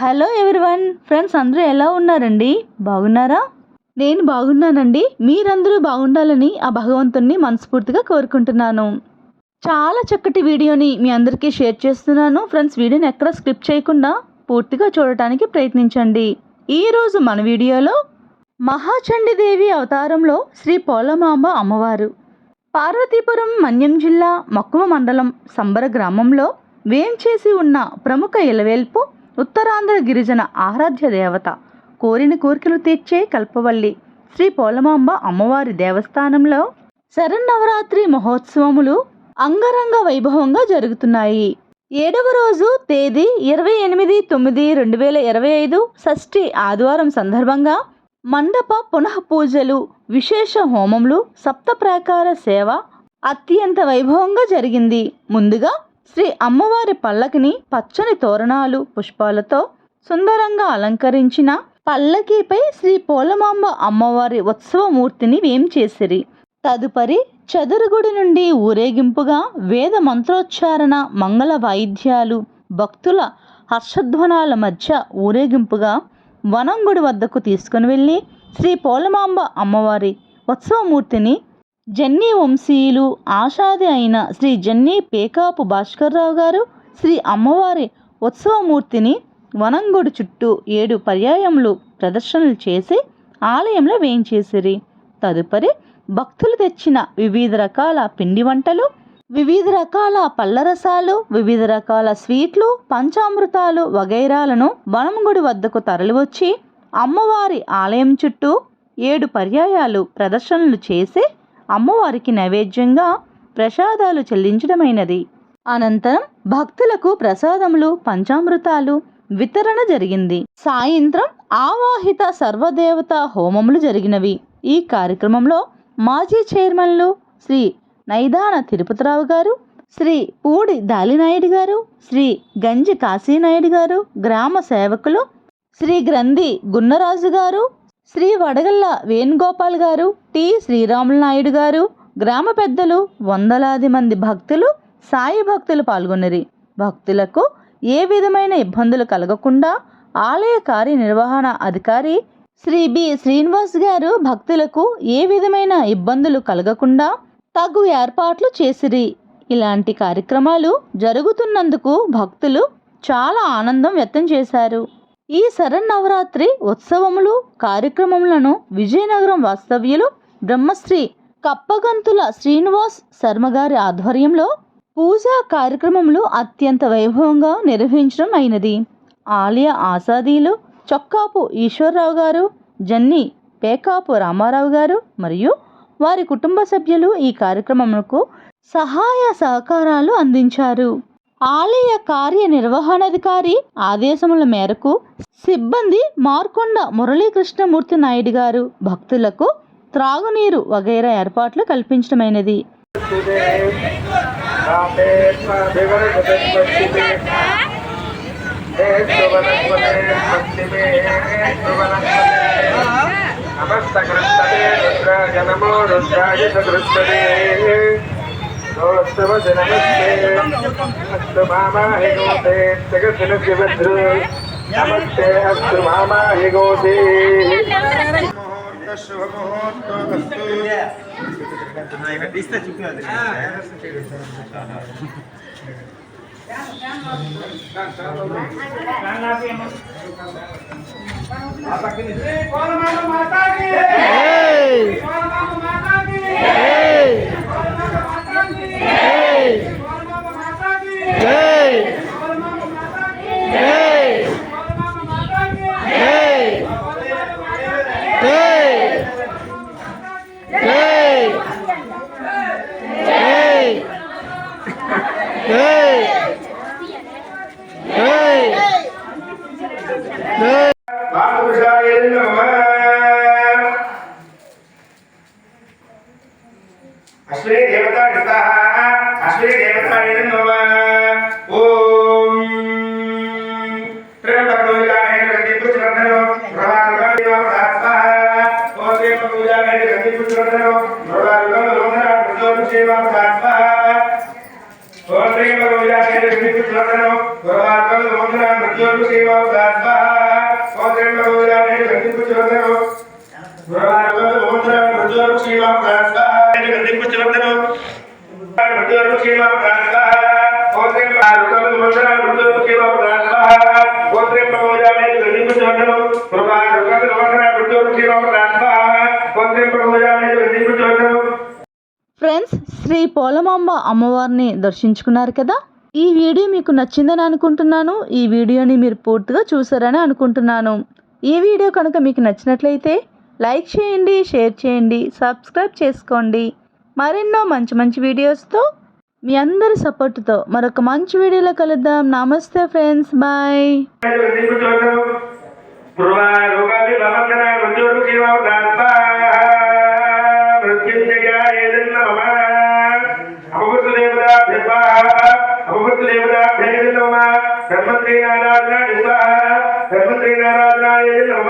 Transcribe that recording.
Hello everyone friends అందరూ ఎలా ఉన్నారండి? బాగున్నారా? నేను బాగున్నానండి. మీరందరూ బాగుండాలని ఆ భగవంతుణ్ణి మనస్ఫూర్తిగా కోరుకుంటున్నాను. చాలా చక్కటి వీడియోని మీ అందరికీ షేర్ చేస్తున్నాను. ఫ్రెండ్స్ వీడియోని ఎక్కడ స్క్రిప్ట్ చేయకుండా పూర్తిగా చూడటానికి ప్రయత్నించండి. ఈరోజు మన వీడియోలో మహాచండీదేవి అవతారంలో శ్రీ పోలమాంబ అమ్మవారు. పార్వతీపురం మన్యం జిల్లా మక్కువ మండలం సంబర గ్రామంలో వేంచేసి ఉన్న ప్రముఖ ఇలవేల్పు ఉత్తరాంధ్ర గిరిజన ఆరాధ్య దేవత. కోరిన కోరికలు తీర్చే కల్పవల్లి. శ్రీ పోలమాంబ అమ్మవారి దేవస్థానంలో శరన్నవరాత్రి మహోత్సవములు అంగరంగ వైభవంగా జరుగుతున్నాయి. ఏడవ రోజు తేదీ ఇరవై ఎనిమిది తొమ్మిది రెండు వేల ఇరవై ఐదు షష్ఠి ఆదివారం సందర్భంగా మండప పునః పూజలు విశేష హోమములు సప్త ప్రాకార సేవ అత్యంత వైభవంగా జరిగింది. ముందుగా శ్రీ అమ్మవారి పల్లకిని పచ్చని తోరణాలు పుష్పాలతో సుందరంగా అలంకరించిన పల్లకీపై శ్రీ పోలమాంబ అమ్మవారి ఉత్సవమూర్తిని వేంచేసిరి తదుపరి చదురుగుడి నుండి ఊరేగింపుగా వేద మంత్రోచ్చారణ మంగళ వాయిద్యాలు భక్తుల హర్షధ్వనాల మధ్య ఊరేగింపుగా వనంగుడి వద్దకు తీసుకుని వెళ్ళి శ్రీ పోలమాంబ అమ్మవారి ఉత్సవమూర్తిని జన్నీ వంశీయులు ఆషాది అయిన శ్రీ జన్నీ పేకాపు భాస్కర్రావు గారు శ్రీ అమ్మవారి ఉత్సవమూర్తిని వనంగుడి చుట్టూ ఏడు పర్యాయములు ప్రదర్శనలు చేసి ఆలయంలో వేయించేసిరి. తదుపరి భక్తులు తెచ్చిన వివిధ రకాల పిండి వంటలు వివిధ రకాల పళ్ళరసాలు వివిధ రకాల స్వీట్లు పంచామృతాలు వగైరాలను వనంగుడి వద్దకు తరలివచ్చి అమ్మవారి ఆలయం చుట్టూ ఏడు పర్యాయాలు ప్రదర్శనలు చేసి అమ్మవారికి నైవేద్యంగా ప్రసాదాలు చెల్లించడమైనది. అనంతరం భక్తులకు ప్రసాదములు పంచామృతాలు వితరణ జరిగింది. సాయంత్రం ఆవాహిత సర్వదేవత హోమములు జరిగినవి. ఈ కార్యక్రమంలో మాజీ చైర్మన్లు శ్రీ నైదాన తిరుపతిరావు గారు శ్రీ పూడి దాలినాయుడు గారు శ్రీ గంజి కాశీనాయుడు గారు గ్రామ సేవకులు శ్రీ గ్రంథి గున్నరాజు గారు శ్రీ వడగల్ల వేణుగోపాల్ గారు టి. శ్రీరాములు నాయుడు గారు గ్రామ పెద్దలు వందలాది మంది భక్తులు సాయి భక్తులు పాల్గొన్నరి భక్తులకు ఏ విధమైన ఇబ్బందులు కలగకుండా ఆలయ కార్యనిర్వహణ అధికారి శ్రీ బి. శ్రీనివాస్ గారు భక్తులకు ఏ విధమైన ఇబ్బందులు కలగకుండా తగు ఏర్పాట్లు చేసిరి. ఇలాంటి కార్యక్రమాలు జరుగుతున్నందుకు భక్తులు చాలా ఆనందం వ్యక్తం చేశారు. ఈ శరన్నవరాత్రి ఉత్సవములు కార్యక్రమములను విజయనగరం వాస్తవ్యులు బ్రహ్మశ్రీ కప్పగంతుల శ్రీనివాస్ శర్మ గారి ఆధ్వర్యంలో పూజా కార్యక్రమములు అత్యంత వైభవంగా నిర్వహించడం అయినది. ఆలయ ఆసాదీలు చొక్కాపు ఈశ్వరరావు గారు జన్ని పేకాపు రామారావు గారు మరియు వారి కుటుంబ సభ్యులు ఈ కార్యక్రమములకు సహాయ సహకారాలు అందించారు. ఆలయ కార్యనిర్వహణాధికారి ఆదేశముల మేరకు సిబ్బంది మార్కొండ మురళీకృష్ణమూర్తి నాయుడు గారు భక్తులకు త్రాగునీరు వగైరా ఏర్పాట్లు కల్పించడమైనది నమస్తకృష్టమే రుద్రాజనమో రుద్రాయ ोत्सव जनमस्ते अस्तु मामा हिगोते जगसिन शिवद्रु नमस्ते अस्तु मामा हिगोते शुभ मुहूर्त अस्तु రుద్రో నోడారులో లోహన ప్రజోరు సేవం సాత్మ సోత్రీమ గోవిదాచేర వినిపిత్ లోకనో గురవార్గలు లోహన ప్రజోరు సేవం సాత్మ సోత్రీమ గోవిదాచేర వినిపిత్ లోకనో గురవార్గలు లోహన ప్రజోరు సేవం సాత్మ వినిపిత్ లోకనో ప్రజోరు సేవం సాత్మ సోత్రీమ గోవిదాచేర లోహన ప్రజోరు సేవం సాత్మ సోత్రీమ గోవిదాచేర వినిపిత్ లోకనో గురవార్గలు ఫ్రెండ్స్ శ్రీ పోలమాంబ అమ్మవారిని దర్శించుకున్నారు కదా? ఈ వీడియో మీకు నచ్చిందని అనుకుంటున్నాను. ఈ వీడియోని మీరు పూర్తిగా చూసారని అనుకుంటున్నాను. ఈ వీడియో కనుక మీకు నచ్చినట్లయితే లైక్ చేయండి షేర్ చేయండి సబ్స్క్రైబ్ చేసుకోండి. మరెన్నో మంచి మంచి వీడియోస్తో మీ అందరి సపోర్టుతో మరొక మంచి వీడియోలో కలుద్దాం. నమస్తే ఫ్రెండ్స్ బాయ్ ధర్మంత్రి నారాయణ ధర్మంత్రి నారాయణ నమ